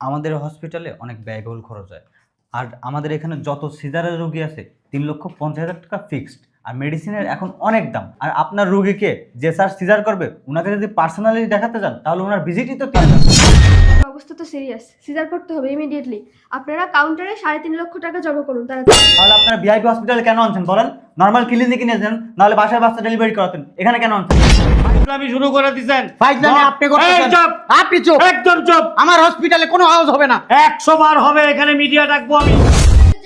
আমাদের হসপিটালে অনেক ব্যয়বহুল খরচ হয়। আর আমাদের এখানে যত সিজারের রোগী আছে তিন লক্ষ পঞ্চাশ হাজার টাকা ফিক্সড আর মেডিসিনের এখন অনেক দাম। আর আপনার রুগীকে যে স্যার সিজার করবে ওনাকে যদি পার্সোনালি দেখাতে চান তাহলে ওনার ভিজিটই তো তিন অবস্থা তো সিরিয়াস সিজার করতে হবে ইমিডিয়েটলি আপনারা কাউন্টারে সাড়ে তিন লক্ষ টাকা জমা করুন তাহলে আপনারা ভিআইপি হসপিটালে কেন আনছেন বলেন? নর্মাল ক্লিনিকে নিয়ে যান নাহলে বাসায় বাচ্চা ডেলিভারি করাতেন। এখানে কেন আনছেন? ফাইজলামি শুরু করে দিছেন। ফাইজলামি আপনি করতেছেন। চুপ আপনি চুপ। একদম চুপ। আমার হসপিটালে কোনো আওয়াজ হবে না। একশো বার হবে এখানে মিডিয়া ডাকবো আমি।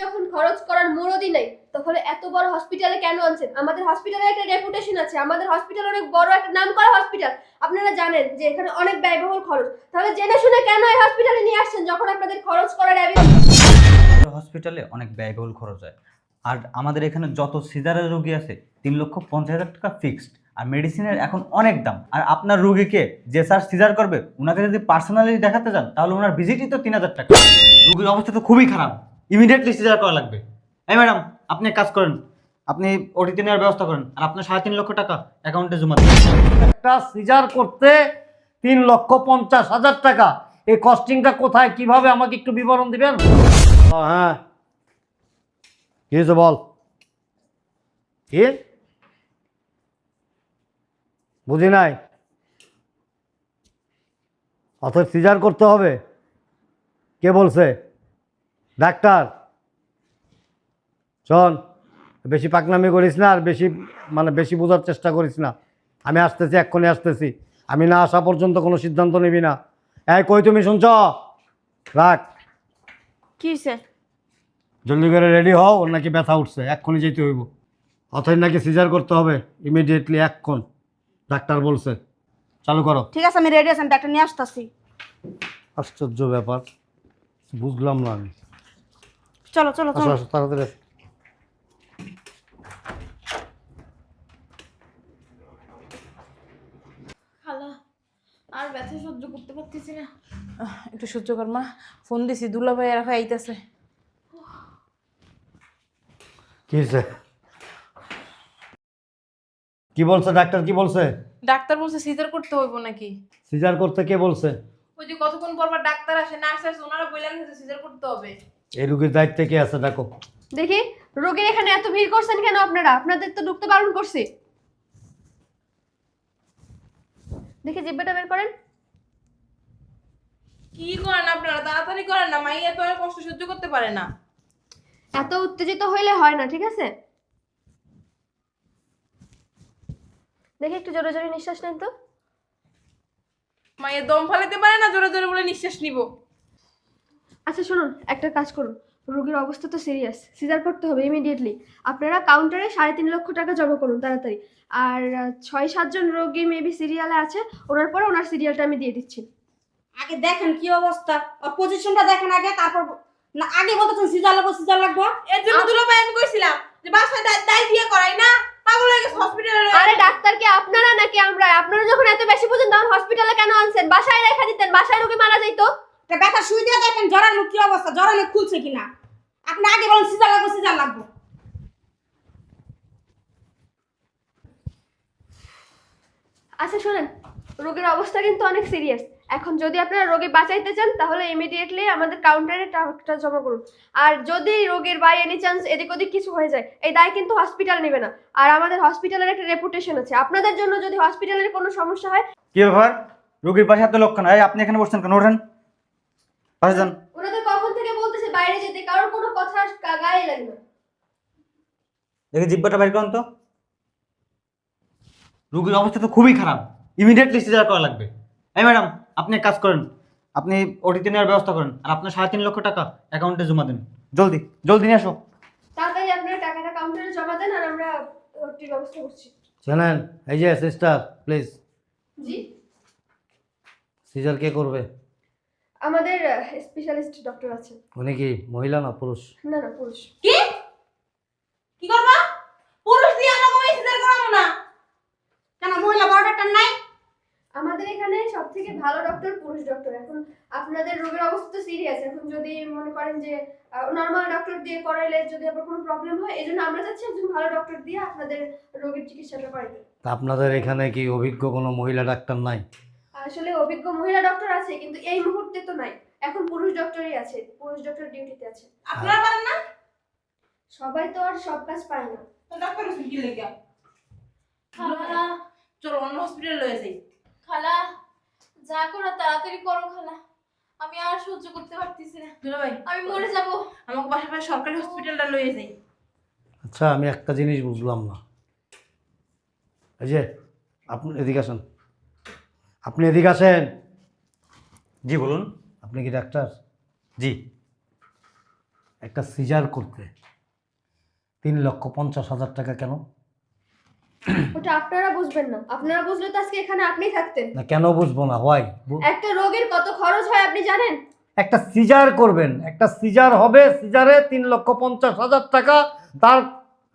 যখন খরচ করার নাই তখন এত বড় হসপিটালে কেন আনছেন? আমাদের হসপিটালে একটা রেপুটেশন আছে। আমাদের হসপিটাল অনেক বড় একটা নাম করা হসপিটাল আপনারা জানেন যে এখানে অনেক ব্যয়বহুল খরচ। তাহলে জেনে শুনে কেন এই হসপিটালে নিয়ে আসছেন যখন আপনাদের খরচ করার হসপিটালে অনেক ব্যয়বহুল খরচ হয়। আর আমাদের এখানে যত সিজারের রোগী আছে, তিন লক্ষ পঞ্চাশ হাজার টাকা ফিক্সড আর মেডিসিনের এখন অনেক দাম। আর আপনার রুগীকে যে স্যার সিজার করবে ওনাকে যদি পার্সোনালি দেখাতে চান তাহলে ওনার ভিজিটই তো তিন হাজার টাকা। রুগীর অবস্থা তো খুবই খারাপ। ইমিডিয়েটলি সিজার করা লাগবে। এই ম্যাডাম আপনি কাজ করেন। আপনি ওটিতে নেওয়ার ব্যবস্থা করেন। আর আপনার সাড়ে তিন লক্ষ টাকা অ্যাকাউন্টে জমা দিন। একটা সিজার করতে তিন লক্ষ পঞ্চাশ হাজার টাকা। এই কস্টিংটা কোথায়? কীভাবে আমাকে একটু বিবরণ দিবেন? হ্যাঁ। কি হয়েছে বল? কি? বুঝি নাই? অত সিজার করতে হবে। কে বলছে? ডাক্তার। শোন, বেশি পাকনামি করিস না আর বেশি মানে বেশি বোঝার চেষ্টা করিস না। আমি আসতেছি, এক্ষুনি আসতেছি। আমি না আসা পর্যন্ত কোনো সিদ্ধান্ত নিবি না। এই, কই তুমি শুনছ? রাখ। কি হয়েছে জলদি করে রেডি হও ওর নাকি ব্যথা উঠছে এক্ষুনি যেতে হইব। অথই নাকি সিজার করতে হবে ইমিডিয়েটলি এক্ষণ ডাক্তার বলছে। চালু করো। ঠিক আছে আমি রেডি আছি আমি ডাক্তার নিয়ে আসতেছি। আশ্চর্য ব্যাপার বুঝলাম না আমি। চলো চলো আসো চলো। আসো তাড়াতাড়ি আর ব্যথা সহ্য করতে পারতেছি না। একটু সহ্য কর মা ফোন দিছি দুলাভাই এরা আইতাছে কি হয়েছে কি বলছে? ডাক্তার কি বলছে? ডাক্তার বলছে সিজার করতে হইব নাকি? সিজার করতে কে বলছে? ওই যে কতক্ষণ পর পর ডাক্তার আসে নার্স আসে ওনারা বলে গেছে সিজার করতে হবে। এই রুগীর দায়িত্বে কে আছে? দেখো। দেখি রোগীর এখানে এত ভিড় করছেন কেন আপনারা? আপনাদের তো ঢুকতে বারণ করছি। দেখি জিব্বাটা বের করেন। কি করেন আপনারা? তাড়াতাড়ি করেন না মাইয়া তো আর কষ্ট সহ্য করতে পারে না। এত উত্তেজিত হইলে হয় না ঠিক আছে? দেখি একটু জোরে জোরে নিঃশ্বাস নেন তো। মাইয়া দম ফালাতে পারে না জোরে জোরে বলে নিঃশ্বাস নিব। আচ্ছা শুনুন একটা কাজ করুন। রোগীর অবস্থা তো সিরিয়াস সিজার করতে হবে ইমিডিয়েটলি আপনারা কাউন্টারে সাড়ে তিন লক্ষ টাকা জমা করুন তাড়াতাড়ি। আর ছয় সাতজন রোগী মেবি সিরিয়ালে আছে ওনার পরে ওনার সিরিয়ালটা আমি দিয়ে দিচ্ছি। আগে দেখেন কি অবস্থা পজিশনটা দেখেন আগে তারপর না আগে বলতেছেন সিজার লাগবো সিজার লাগবো। এর জন্য দুলা ভাই আমি কইছিলাম যে বাসায় দায়- দায় দিয়ে করাই না পাগল হয়ে গেছে হসপিটালে আরে ডাক্তার কি আপনারা নাকি আমরা? আপনারা যখন এত বেশি বুঝেন তখন হসপিটালে কেন আনছেন? বাসায় রেখে দিতেন বাসায় রোগী মারা যাইতো। একটা ব্যথা শুই দিয়ে দেখেন জরানো কি অবস্থা? জরানো খুলছে কিনা? আপনি আগে বলেন সিজার লাগবো সিজার লাগবো। আচ্ছা শুনেন রোগীর অবস্থা কিন্তু অনেক সিরিয়াস এখন যদি আপনারা রোগী বাঁচাইতে চান তাহলে ইমিডিয়েটলি আমাদের কাউন্টারে টাকাটা জমা করুন। আর যদি রোগীর বাই এনি চান্স এদিক ওদিক কিছু হয়ে যায় এই দায় কিন্তু হসপিটাল নেবে না। আর আমাদের হসপিটালের একটা রেপুটেশন আছে। আপনাদের জন্য যদি হসপিটালের কোনো সমস্যা হয় কি ব্যাপার? রুগীর পাশে এত লোক কেন? এই আপনি এখানে বসছেন কেন? ওঠেন। পাশে যান। ওনাদের কখন থেকে বলতেছে বাইরে যেতে? কারোর কোনো কথা গায়ে লাগে না। দেখি জিব্বাটা বাইর করুন তো। রুগীর অবস্থা তো খুবই খারাপ। ইমিডিয়েটলি সিজার করা লাগবে। এই ম্যাডাম আপনি এক কাজ করেন আপনি ওটিতে নেওয়ার ব্যবস্থা করেন আর আপনার সাড়ে তিন লক্ষ টাকা অ্যাকাউন্টে জমা দেন। জলদি জলদি নিয়ে আসো। তাড়াতাড়ি আপনারা টাকাটা কাউন্টারে জমা দেন আর আমরা ওটির ব্যবস্থা করছি। শোনেন এই যে সিস্টার প্লিজ জি? সিজার কে করবে? আমাদের স্পেশালিস্ট ডক্টর আছে। উনি কি মহিলা না পুরুষ? না না পুরুষ। কি? কি করবা? পুরুষ দিয়ে আমাকে আমি সিজার করাবো না। কেন মহিলা বড় ডাক্তার নাই? আমাদের এখানে সব থেকে ভালো ডক্টর পুরুষ ডক্টর এখন আপনাদের রোগের অবস্থা তো সিরিয়াস এখন যদি মনে করেন যে নর্মাল ডক্টর দিয়ে করাইলে যদি আবার কোনো প্রবলেম হয় এই জন্য আমরা চাচ্ছি একজন ভালো ডক্টর দিয়ে আপনাদের রোগের চিকিৎসাটা করাইতে। তা আপনাদের এখানে কি অভিজ্ঞ কোনো মহিলা ডাক্তার নাই? আসলে অভিজ্ঞ মহিলা ডক্টর আছে কিন্তু এই মুহূর্তে তো নাই। এখন পুরুষ ডক্টরই আছে পুরুষ ডক্টর ডিউটিতে আছে। আপনারা পারেন না? সবাই তো আর সব কাজ পারে না। তো ডাক্তার কি লেগে চলো অন্য হসপিটাল লয়ে যাই। খালা যা করো তাড়াতাড়ি করো খালা। আমি আর সহ্য করতে পারতেছি না। দুলা ভাই আমি মরে যাব। আমাকে বাসা পাশে সরকারি হসপিটালটা লয়ে যাই। আচ্ছা আমি একটা জিনিস বুঝলাম না। এই যে আপনি এদিকে আসেন। আপনি এদিকে আসেন। জি বলুন। আপনি কি ডাক্তার? জি। একটা সিজার করতে। তিন লক্ষ পঞ্চাশ হাজার টাকা কেন? ওটা আপনারা বুঝবেন না। আপনারা বুঝলে তো আজকে এখানে আপনিই থাকতেন। না কেন বুঝব না? হয় একটা রোগীর কত খরচ হয় আপনি জানেন? একটা সিজার করবেন। একটা সিজার হবে সিজারে তিন লক্ষ পঞ্চাশ হাজার টাকা তার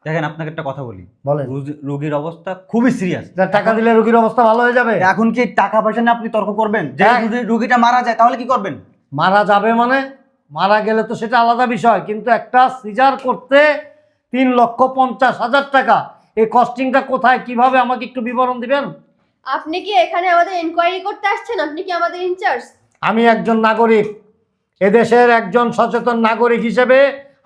দেখেন আপনাকে একটা কথা বলি। বলেন। রোগী- রোগীর অবস্থা খুবই সিরিয়াস যার টাকা দিলে রোগীর অবস্থা ভালো হয়ে যাবে। এখন কি টাকা পয়সা নিয়ে আপনি তর্ক করবেন? যে হ্যাঁ। যদি রোগীটা মারা যায় তাহলে কি করবেন? মারা যাবে মানে? মারা গেলে তো সেটা আলাদা বিষয় কিন্তু একটা সিজার করতে তিন লক্ষ পঞ্চাশ হাজার টাকা। এই কস্টিংটা কোথায়? কীভাবে আমাকে একটু বিবরণ দিবেন? আপনি কি এখানে আমাদের ইনকোয়ারি করতে আসছেন? আপনি কি আমাদের ইনচার্জ আমি একজন নাগরিক। এদেশের একজন সচেতন নাগরিক হিসেবে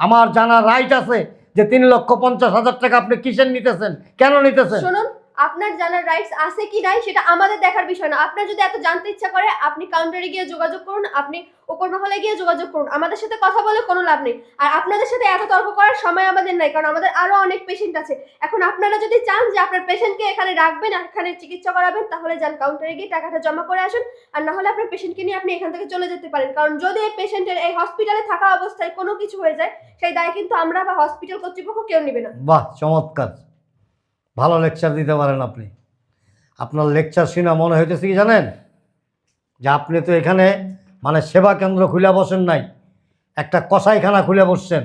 আমার জানা রাইট আছে যে তিন লক্ষ পঞ্চাশ হাজার টাকা আপনি কিসের নিতেছেন? কেন নিতেছেন? শুনুন আপনার জানার রাইটস আছে কি নাই সেটা আমাদের দেখার বিষয় না। আপনার যদি এত জানতে ইচ্ছা করে, আপনি কাউন্টারে গিয়ে যোগাযোগ করুন, আপনি উপর মহলে গিয়ে যোগাযোগ করুন। আমাদের সাথে কথা বলে কোনো লাভ নেই। আর আপনাদের সাথে এত তর্ক করার সময় আমাদের নাই, কারণ আমাদের আরও অনেক পেশেন্ট আছে। এখন আপনারা যদি চান যে আপনার পেশেন্টকে এখানে রাখবেন, এখানে চিকিৎসা করাবেন, তাহলে যান কাউন্টারে গিয়ে টাকাটা জমা করে আসুন। আর না হলে আপনার পেশেন্টকে নিয়ে আপনি এখান থেকে চলে যেতে পারেন। কারণ যদি এই পেশেন্টের এই হসপিটালে থাকা অবস্থায় কোনো কিছু হয়ে যায়, সেই দায় কিন্তু আমরা বা হসপিটাল কর্তৃপক্ষ কেউ নেবে না। বাহ, চমৎকার। ভালো লেকচার দিতে পারেন আপনি। আপনার লেকচার শুনে মনে হইতেছে কি জানেন? যে আপনি তো এখানে মানে সেবা কেন্দ্র খুলে বসেন নাই, একটা কসাইখানা খুলে বসছেন,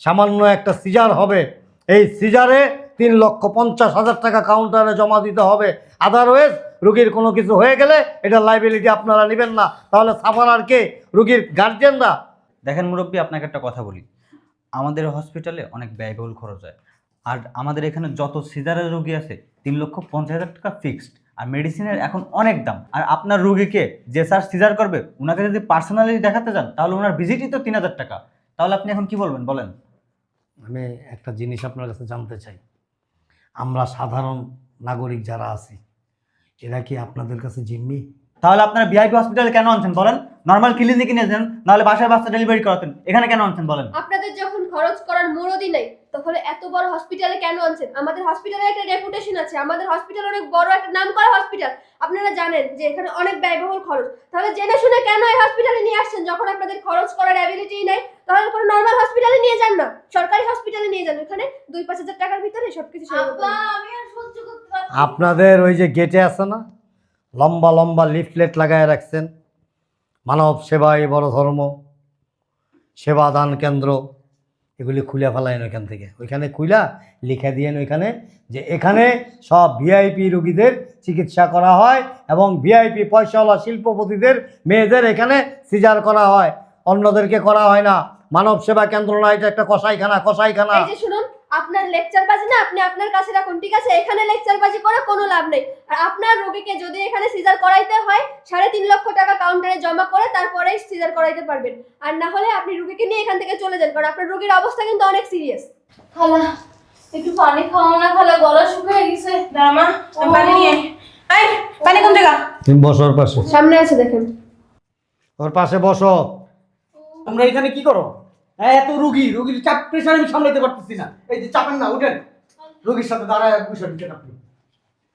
সামান্য একটা সিজার হবে, এই সিজারে তিন লক্ষ পঞ্চাশ হাজার টাকা কাউন্টারে জমা দিতে হবে। আদারওয়েজ রুগীর কোনো কিছু হয়ে গেলে এটা লাইবিলিটি আপনারা নেবেন না। তাহলে সাফার আর কে? রুগীর গার্জেনরা দেখেন মুরব্বী, আপনাকে একটা কথা বলি। আমাদের হসপিটালে অনেক ব্যয়বহুল খরচ হয়। আর আমাদের এখানে যত সিজারের রোগী আছে তিন লক্ষ পঞ্চাশ হাজার টাকা ফিক্সড আর মেডিসিনের এখন অনেক দাম। আর আপনার রুগীকে যে স্যার সিজার করবে ওনাকে যদি পার্সোনালি দেখাতে যান তাহলে ওনার ভিজিটই তো তিন হাজার টাকা। তাহলে আপনি এখন কি বলবেন বলেন? আমি একটা জিনিস আপনার কাছে জানতে চাই। আমরা সাধারণ নাগরিক যারা আছি এরা কি আপনাদের কাছে জিম্মি? তাহলে আপনারা ভিআইপি হসপিটালে কেন আনছেন বলেন? নর্মাল ক্লিনিকে নিয়ে যান নাহলে বাসায় বাচ্চা ডেলিভারি করাতেন। এখানে কেন আনছেন বলেন? আপনাদের যখন খরচ করার মুরদই নাই তাহলে এত বড় হসপিটালে কেন আনছেন? আমাদের হসপিটালে একটা রেপুটেশন আছে। আমাদের হসপিটাল অনেক বড় একটা নাম করা হসপিটাল আপনারা জানেন যে এখানে অনেক ব্যয়বহুল খরচ। তাহলে জেনে শুনে কেন এই হসপিটালে নিয়ে আসছেন? যখন আপনাদের খরচ করার অ্যাবিলিটি নেই তাহলে কোনো নর্মাল হসপিটালে নিয়ে যান না। সরকারি হসপিটালে নিয়ে যান। ওখানে দুই পাঁচ হাজার টাকার ভিতরে সবকিছু সেরে যেতে আমি আর সহ্য করতে পারছি আপনাদের ওই যে গেটে আছে না? লম্বা লম্বা লিফলেট লাগায় রাখছেন। মানব সেবা এই বড় ধর্ম। সেবা দান কেন্দ্র। এগুলি খুলে ফেলায়েন ওইখান থেকে। ওইখানে খুলা লিখে দিয়েন ওইখানে যে এখানে সব ভিআইপি রুগীদের চিকিৎসা করা হয় এবং ভিআইপি পয়সাওয়ালা শিল্পপতিদের মেয়েদের এখানে সিজার করা হয়। অন্যদেরকে করা হয় না। মানব সেবা কেন্দ্র না এটা একটা কষাইখানা কষাইখানা আপনার লেকচার বাজি না আপনি আপনার কাছে রাখুন ঠিক আছে? এখানে লেকচার বাজি করে কোনো লাভ নেই। আর আপনার রোগীকে যদি এখানে সিজার করাইতে হয় সাড়ে তিন লক্ষ টাকা কাউন্টারে জমা করে তারপরেই সিজার করাইতে পারবেন। আর না হলে আপনি রোগীকে নিয়ে এখান থেকে চলে যান কারণ আপনার রোগীর অবস্থা কিন্তু অনেক সিরিয়াস খালা একটু পানি খাওয়া না খালা গলা শুকিয়ে গেছে। দাঁড়া পানি নিয়ে এই পানি কোন জায়গা তুমি বসো ওর পাশে। সামনে আছে দেখেন। ওর পাশে বসো। তোমরা এখানে কি করো? হ্যাঁ এত রুগী রুগীর চাপ প্রেশার আমি সামলাতে পারতেছি না। এই যে চাপেন না উঠেন। রুগীর সাথে দাঁড়ায় বসে দিচ্ছেন আপনি?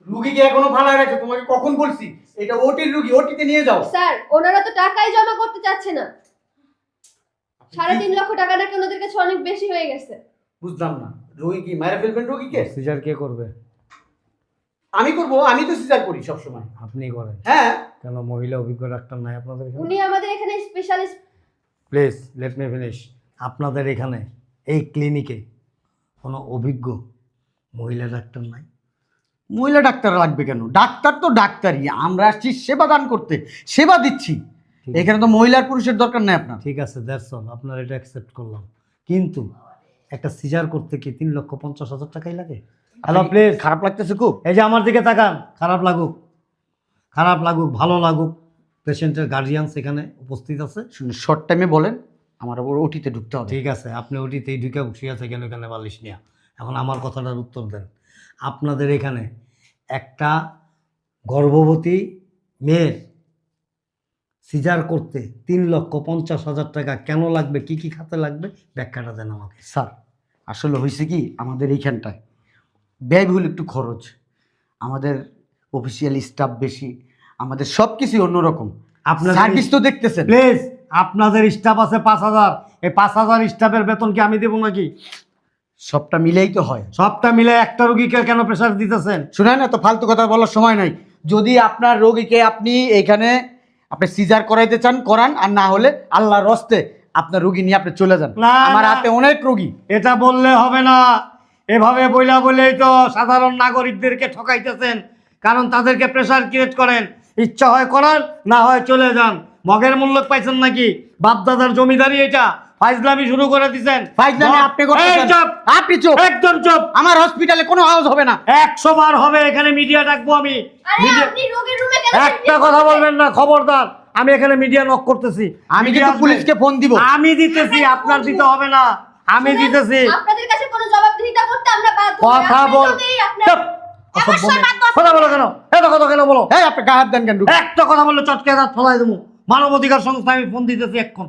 রুগীকে এখনও ভালো রাখছে তোমাকে কখন বলছি? এটা ওটির রুগী ওটিতে নিয়ে যাও। স্যার ওনারা তো টাকাই জমা করতে চাচ্ছে না। সাড়ে তিন লক্ষ টাকা নাকি ওনাদের কাছে অনেক বেশি হয়ে গেছে। বুঝলাম না। রুগী কি মায়ের ফেলবেন রুগীকে? সিজার কে করবে? আমি করব আমি তো সিজার করি সব সময় আপনি করেন। হ্যাঁ। কেন মহিলা অভিজ্ঞ ডাক্তার নাই আপনাদের এখানে? উনি আমাদের এখানে specialist please let me finish আপনাদের এখানে এই ক্লিনিকে কোনো অভিজ্ঞ মহিলা ডাক্তার নাই? মহিলা ডাক্তার লাগবে কেন? ডাক্তার তো ডাক্তারই। আমরা আসছি সেবা দান করতে সেবা দিচ্ছি। এখানে তো মহিলার পুরুষের দরকার নেই আপনার। ঠিক আছে দ্যাটস অল আপনার এটা অ্যাকসেপ্ট করলাম। কিন্তু একটা সিজার করতে কি তিন লক্ষ পঞ্চাশ হাজার টাকাই লাগে? হ্যালো আপনি- প্লিজ খারাপ লাগতেছে খুব। এই যে আমার দিকে তাকান। খারাপ লাগুক। খারাপ লাগুক ভালো লাগুক। পেশেন্টের গার্জিয়ান সেখানে উপস্থিত আছে। শর্ট টাইমে বলেন। আমার আবার ওটিতে ঢুকতে হবে। ঠিক আছে আপনি ওটিতেই ঢুকে বসে আছে কেন এখানে বালিশ নিয়ে? এখন আমার কথাটার উত্তর দেন। আপনাদের এখানে একটা গর্ভবতী মেয়ের সিজার করতে তিন লক্ষ পঞ্চাশ হাজার টাকা কেন লাগবে কি কি খাতে লাগবে ব্যাখ্যাটা দেন আমাকে। স্যার আসলে হয়েছে কি আমাদের এইখানটায় ব্যয়বহুল একটু খরচ। আমাদের অফিসিয়াল স্টাফ বেশি আমাদের সব কিছুই অন্যরকম। আপনার সার্ভিস তো দেখতেছেন। প্লিজ আপনাদের স্টাফ আছে পাঁচ হাজার। এই পাঁচ হাজার স্টাফের বেতন কি আমি দেবো নাকি? সবটা মিলেই তো হয়। সবটা মিলে একটা রুগীকে কেন প্রেশার দিতেছেন? শোনেন না তো ফালতু কথা বলার সময় নাই। যদি আপনার রোগীকে আপনি এখানে আপনি সিজার করাইতে চান করান আর না হলে আল্লাহর রস্তে আপনার রোগী নিয়ে আপনি চলে যান। না, আমার না। হাতে অনেক রোগী। এটা বললে হবে না। এভাবে বইলা বলেই তো সাধারণ নাগরিকদেরকে ঠকাইতেছেন কারণ তাদেরকে প্রেশার ক্রিয়েট করেন। ইচ্ছা হয় করান না হয় চলে যান। মগের মূল্য পাইছেন নাকি? বাপদাদার জমিদারি এটা। ফাইজলামি শুরু করে দিছেন। ফাইজলামি আপনি করতেছেন চুপ! আপনি চুপ! একদম চুপ! আমার হসপিটালে কোনো আওয়াজ হবে না। একশো বার হবে এখানে মিডিয়া ডাকবো আমি। আপনি রোগের রুমে কেন একটা কথা বলবেন না খবরদার। আমি এখানে মিডিয়া নক করতেছি। আমি কিন্তু পুলিশকে ফোন দিব। আমি দিতেছি আপনার দিতে হবে না। আমি দিতেছি। আপনাদের কাছে কোনো জবাবদিহিতা করতে আমরা বাধ্য কথা বল। চুপ! কথা বলো। কেন? এত কথা কেন বলো। হ্যাঁ আপনি গায়ে হাত দেন কেন? একটা কথা বললে চটকে দাঁত ফলাই দেবো। মানবাধিকার সংস্থা আমি ফোন দিতেছি এক্ষণ।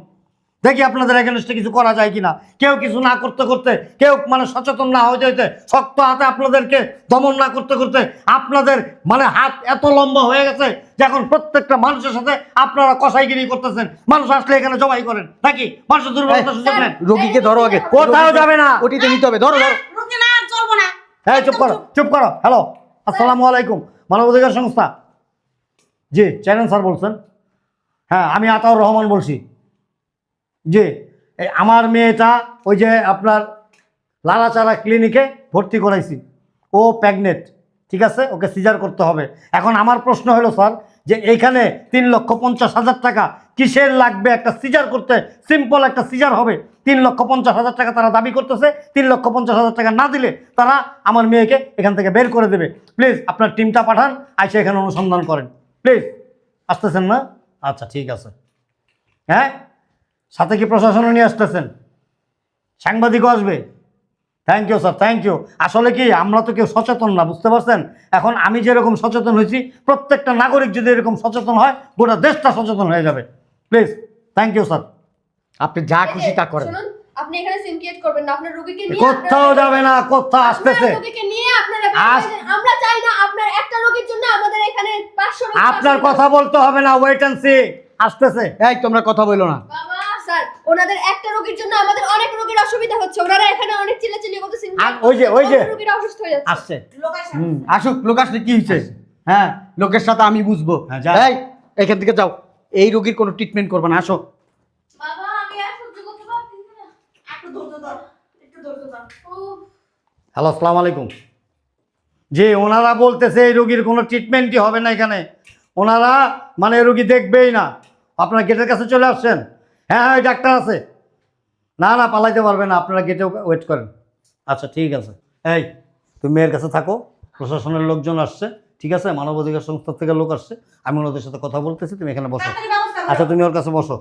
দেখি আপনাদের এগেনস্টে কিছু করা যায় কিনা। কেউ কিছু না করতে করতে কেউ মানে সচেতন না হয়ে যেতে শক্ত হাতে আপনাদেরকে দমন না করতে করতে আপনাদের মানে হাত এত লম্বা হয়ে গেছে যে এখন প্রত্যেকটা মানুষের সাথে আপনারা কষাইগিরি করতেছেন। মানুষ আসলে এখানে জবাই করেন। নাকি? মানুষের দুর্বলতা সুযোগ নেন। রোগীকে ধরো আগে। কোথাও যাবে না। ওটিতে নিতে হবে। ধরো ধরো। হ্যাঁ চুপ করো চুপ করো। হ্যালো আসসালামু আলাইকুম। মানবাধিকার সংস্থা। জি চ্যানেল স্যার বলছেন। হ্যাঁ আমি আতাউর রহমান বলছি। যে আমার মেয়েটা ওই যে আপনার লালাচারা ক্লিনিকে ভর্তি করাইছি। ও প্যাগনেট ঠিক আছে? ওকে সিজার করতে হবে। এখন আমার প্রশ্ন হলো, স্যার, যে এইখানে তিন লক্ষ পঞ্চাশ হাজার টাকা কিসের লাগবে একটা সিজার করতে? সিম্পল একটা সিজার হবে। তিন লক্ষ পঞ্চাশ হাজার টাকা তারা দাবি করতেছে, তিন লক্ষ পঞ্চাশ হাজার টাকা না দিলে তারা আমার মেয়েকে এখান থেকে বের করে দেবে। প্লিজ, আপনার টিমটা পাঠান, আইসে এখানে অনুসন্ধান করেন। প্লিজ, আসতেছেন না? আচ্ছা ঠিক আছে। হ্যাঁ? সাথে কি প্রশাসনও নিয়ে আসতেছেন? সাংবাদিকও আসবে? Thank you sir thank you আসলে কি আমরা তো কেউ সচেতন না বুঝতে পারছেন? এখন আমি যেরকম সচেতন হয়েছি প্রত্যেকটা নাগরিক যদি এরকম সচেতন হয় গোটা দেশটা সচেতন হয়ে যাবে। প্লিজ থ্যাংক ইউ স্যার আপনি যা খুশি তা করেন। আপনি এখানে সিনক্রিয়েট করবেন না আপনার রোগীকে নিয়ে কোথাও যাবে না কোথাও আসতেছে। রোগীকে নিয়ে আপনারা। আমরা চাই না আপনার একটা রোগীর জন্য আমাদের এখানে 500 রোগী আপনার কথা বলতে হবে না ওয়েট অ্যান্ড সি আসতেছে। এই তোমরা কথা বলো না। স্যার ওনাদের একটা রোগীর জন্য আমাদের অনেক রোগীর অসুবিধা হচ্ছে। ওনারা এখানে অনেক চিল্লাচিল্লি করতেছেন আর ওই যে, ওই যে। অন্য অসুস্থ হয়ে যাচ্ছে। আসছে। লোক আসে। হুম আসুক লোক আসলে কি হয়েছে? হ্যাঁ লোকের সাথে আমি বুঝব। হ্যাঁ। এই এখান থেকে যাও। এই রোগীর কোনো ট্রিটমেন্ট করবে না আসো বাবা আমি আর সহ্য করতে পারতেছি না। একটু ধৈর্য ধর একটু ধৈর্য ধর। উফ। হ্যালো আসসালামু আলাইকুম। জি ওনারা বলতেছে এই রোগীর কোনো ট্রিটমেন্টই হবে না এখানে। ওনারা মানে রোগী দেখবেই না। আপনারা গেটের কাছে চলে আসছেন? হ্যাঁ হ্যাঁ ওই ডাক্তার আছে। না না পালাইতে পারবে না। আপনারা গেটে ওয়েট করেন। আচ্ছা ঠিক আছে। এই তুমি মেয়ের কাছে থাকো। প্রশাসনের লোকজন আসছে ঠিক আছে? মানবাধিকার সংস্থা থেকে লোক আসছে। আমি ওনাদের সাথে কথা বলতেছি তুমি এখানে বসো। আচ্ছা তুমি ওর কাছে বসো।